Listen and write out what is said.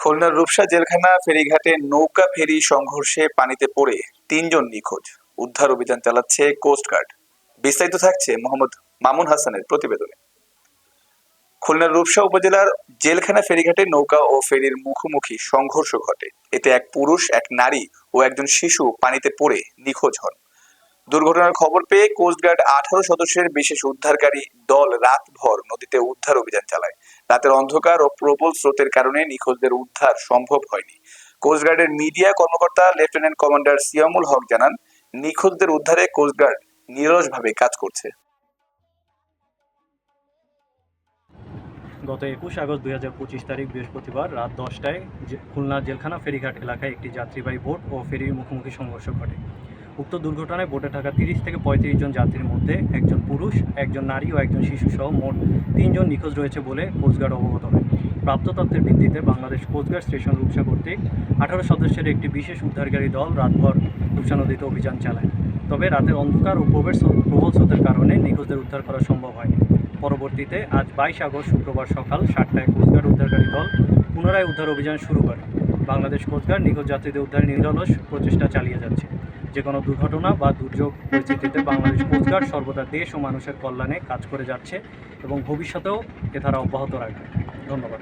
খুলনার রূপসা জেলখানা ফেরিঘাটে নৌকা ফেরি সংঘর্ষে পানিতে পড়ে তিনজন নিখোঁজ। উদ্ধার অভিযান চালাচ্ছে কোস্টগার্ড বিস্তারিত থাকছে মোহাম্মদ মামুন হাসানের প্রতিবেদনে। খুলনার রূপসা উপজেলার জেলখানা ফেরিঘাটে নৌকা ও ফেরির মুখোমুখি সংঘর্ষ ঘটে। এতে এক পুরুষ, এক নারী ও একজন শিশু পানিতে পড়ে নিখোঁজ হন। দুর্ঘটনার খবর পেয়ে কোস্টগার্ড আঠারো সদস্যের বিশেষ উদ্ধারকারী দল রাতভর নদীতে উদ্ধার অভিযান চালায়। রাতের অন্ধকার ও প্রবল স্রোতের কারণে নিখোঁজদের উদ্ধার সম্ভব হয়নি। কোস্টগার্ডের মিডিয়া কর্মকর্তা লেফটেন্যান্ট কমান্ডার সিয়ামুল হক জানান, নিখোঁজদের উদ্ধারে কোস্টগার্ড নিরলসভাবে কাজ করছে। গত একুশ আগস্ট দুই হাজার পঁচিশ তারিখ বৃহস্পতিবার রাত দশটায় খুলনা জেলখানা ফেরিঘাট এলাকায় একটি যাত্রীবাহী বোট ও ফেরির মুখোমুখি সংঘর্ষ ঘটে। উক্ত দুর্ঘটনায় বোটে থাকা তিরিশ থেকে পঁয়ত্রিশ জন যাত্রীর মধ্যে একজন পুরুষ, একজন নারী ও একজন শিশু সহ মোট তিনজন নিখোঁজ রয়েছে বলে কোস্টগার্ড অবগত হয়। প্রাপ্ত তথ্যের ভিত্তিতে বাংলাদেশ কোস্টগার্ড স্টেশন রূপসা কর্তৃক আঠারো সদস্যের একটি বিশেষ উদ্ধারকারী দল রাতভর রূপসা নদীতে অভিযান চালায়। তবে রাতের অন্ধকার ও প্রবেশ প্রবল স্রোতের কারণে নিখোঁজদের উদ্ধার করা সম্ভব হয়নি। পরবর্তীতে আজ বাইশ আগস্ট শুক্রবার সকাল সাতটায় কোস্টগার্ড উদ্ধারকারী দল পুনরায় উদ্ধার অভিযান শুরু করে। বাংলাদেশ কোস্টগার্ড নিখোঁজ যাত্রীদের উদ্ধার নিরলস প্রচেষ্টা চালিয়ে যাচ্ছে। যে কোনো দুর্ঘটনা বা দুর্যোগ পরিস্থিতিতে বাংলাদেশ কোস্টগার্ড সর্বদা দেশ ও মানুষের কল্যাণে কাজ করে যাচ্ছে এবং ভবিষ্যতেও এ ধারা অব্যাহত রাখবে। ধন্যবাদ।